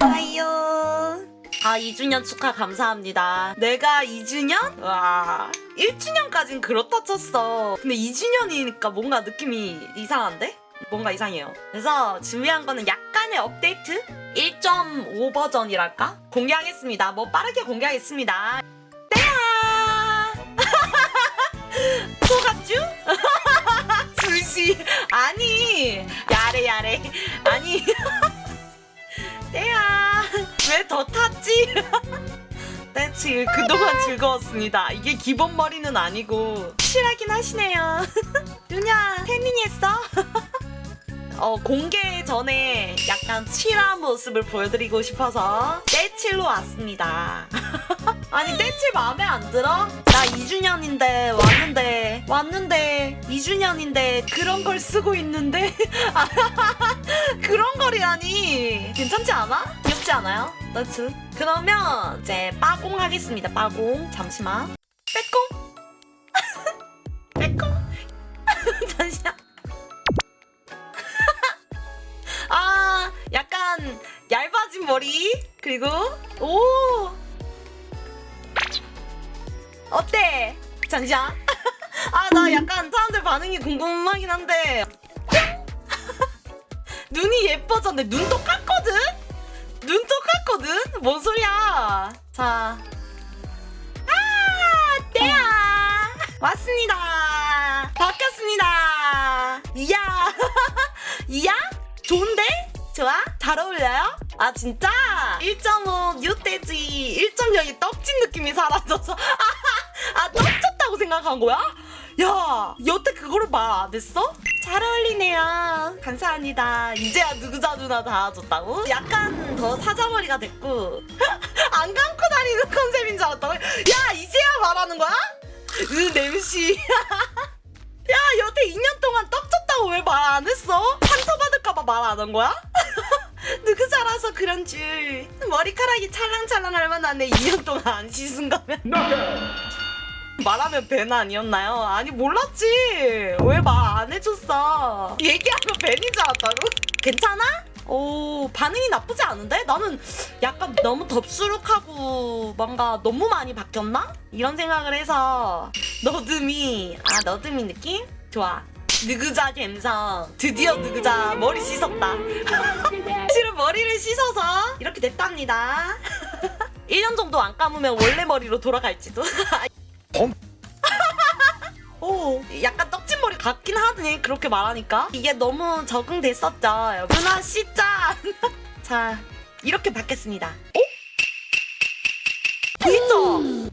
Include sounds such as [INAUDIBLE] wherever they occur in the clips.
하요. 아 2주년 축하 감사합니다. 내가 2주년? 와 1주년까진 그렇다 쳤어. 근데 2주년이니까 뭔가 느낌이 이상한데? 뭔가 이상해요. 그래서 준비한 거는 약간의 업데이트? 1.5 버전이랄까? 공개하겠습니다. 뭐 빠르게 공개하겠습니다 속았쥬? 수시 [LAUGHS] 아니 야래 야래 아니 [LAUGHS] 때야 왜 더 탔지? [LAUGHS] 때치 그동안 즐거웠습니다 이게 기본 머리는 아니고 실하긴 하시네요 누냐 태닝 했어? 어 공개 전에 약간 칠한 모습을 보여드리고 싶어서 떼칠로 왔습니다. [LAUGHS] 아니 떼칠 마음에 안 들어? 나 2주년인데 왔는데 왔는데 2주년인데 그런 걸 쓰고 있는데? [LAUGHS] 그런 거리라니. 괜찮지 않아? 귀엽지 않아요? 너츠 그러면 이제 빠공 하겠습니다 빠공. 잠시만. 빼꼼? [LAUGHS] 빼꼼? 잠시만 머리 그리고 오 어때? 잠시만 [LAUGHS] 아 나 약간 사람들 반응이 궁금하긴 한데 [LAUGHS] 눈이 예뻐졌네. 눈 똑같거든? 눈 똑같거든? 뭔 소리야? 자. 아, 때야. 왔습니다. 바뀌었습니다. 이야. [LAUGHS] 이야? 좋은데? 좋아? 잘 어울려요? 아, 진짜? 1.5 뉴돼지 1.0이 떡진 느낌이 사라져서. [LAUGHS] 아, 떡졌다고 생각한 거야? 야, 여태 그거를 말 안 했어? 잘 어울리네요. 감사합니다. 이제야 누구자 누나 다 줬다고? 약간 더 사자머리가 됐고 [LAUGHS] 안 감고 다니는 컨셉인 줄 알았다고? 야, 이제야 말하는 거야? 으, 냄새. [LAUGHS] 야, 여태 2년 동안 떡 줬다고 왜 말 안 했어? 상처받을까봐 말 안 한 거야? 누구 자라서 그런 줄. 머리카락이 찰랑찰랑 할 만하 네. 2년 동안 안 씻은 거면. 말하면 벤 아니었나요? 아니 몰랐지. 왜 말 안 해줬어? 얘기하면 벤인 줄 알았다고? 괜찮아? 오 반응이 나쁘지 않은데? 나는 약간 너무 덥수룩하고 뭔가 너무 많이 바뀌었나? 이런 생각을 해서 너듬이 아 너듬이 느낌? 좋아. 느그자 갬성 드디어 느그자 머리 씻었다 [LAUGHS] 실은 머리를 씻어서 이렇게 됐답니다 [LAUGHS] 1년 정도 안 감으면 원래 머리로 돌아갈지도 [LAUGHS] 오, 약간 떡진 머리 같긴 하더니 그렇게 말하니까 이게 너무 적응됐었죠. 누나 씨짠. 자, 이렇게 받겠습니다. 어? 보이죠? 느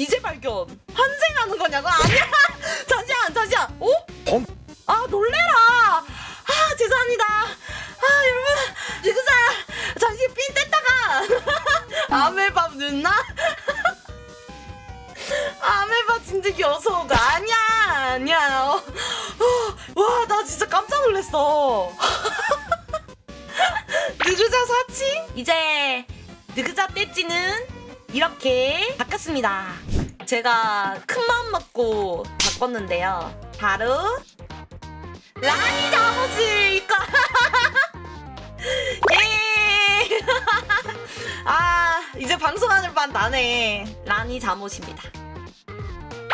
이제 발견. 환생하는 거냐고? 아니야. [LAUGHS] 잠시만, 잠시만. 어? 아 놀래라. 아 죄송합니다. 아 여러분 느그자 잠시 핀 뗐다가 [LAUGHS] 아메밥 넣나? [LAUGHS] 아메밥 진짜 귀여워서 아니야 아니야. 어, 어, 와나 진짜 깜짝 놀랐어. 느그자 사치? 이제 느그자 떼찌는 이렇게 바뀌었습니다. 제가 큰 마음 먹고 바꿨는데요. 바로 라니 입고 [LAUGHS] 예! [LAUGHS] 아 이제 방송하는 반 나네. 라니 잠옷입니다.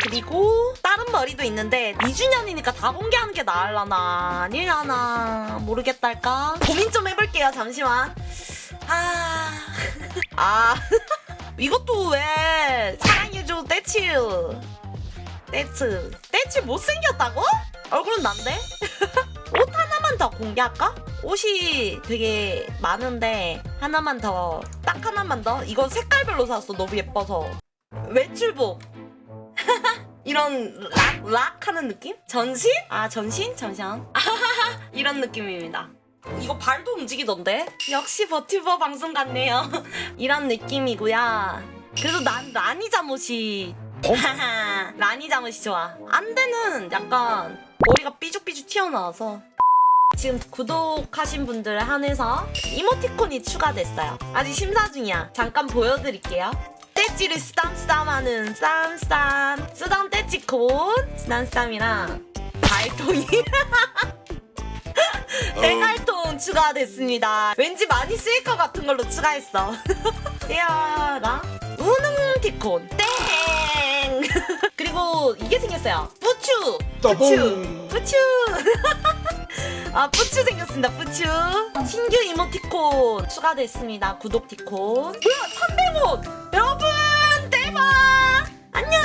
그리고 다른 머리도 있는데 2주년이니까 다 공개하는 게 나을라나 아니려나 모르겠달까? 고민 좀 해볼게요 잠시만. 아, [LAUGHS] 아 이것도 왜 사랑해줘 떼츠 떼츠 떼츠 못생겼다고? 얼굴은 난데? [LAUGHS] 옷 하나만 더 공개할까? 옷이 되게 많은데 하나만 더 딱 하나만 더 이거 색깔별로 샀어 너무 예뻐서 외출복 [LAUGHS] 이런 락, 락 하는 느낌? 전신? 아 전신? 잠시만 [LAUGHS] 이런 느낌입니다 이거 발도 움직이던데? 역시 버튜버 방송 같네요 이런 느낌이고요 그래도 난 라니 잠옷이 하하 [LAUGHS] 라니 잠옷이 좋아 안대는 약간 머리가 삐죽삐죽 튀어나와서 지금 구독하신 분들 한해서 이모티콘이 추가됐어요. 아직 심사 중이야. 잠깐 보여드릴게요. 떼찌를 쓰담쓰담하는 쓰담쓰담 쓰담 떼찌콘 쓰담쓰담이랑 발통이 대갈통 [LAUGHS] 추가됐습니다. 왠지 많이 쓰일 것 같은 걸로 추가했어. [LAUGHS] 띠아라 우능티콘 땡 [LAUGHS] 그리고 이게 생겼어요. 뿌추 따봉. 뿌추 [LAUGHS] 아 뿌추 생겼습니다. 뿌추 신규 이모티콘 추가됐습니다. 구독티콘 뭐야 300원 여러분 대박 안녕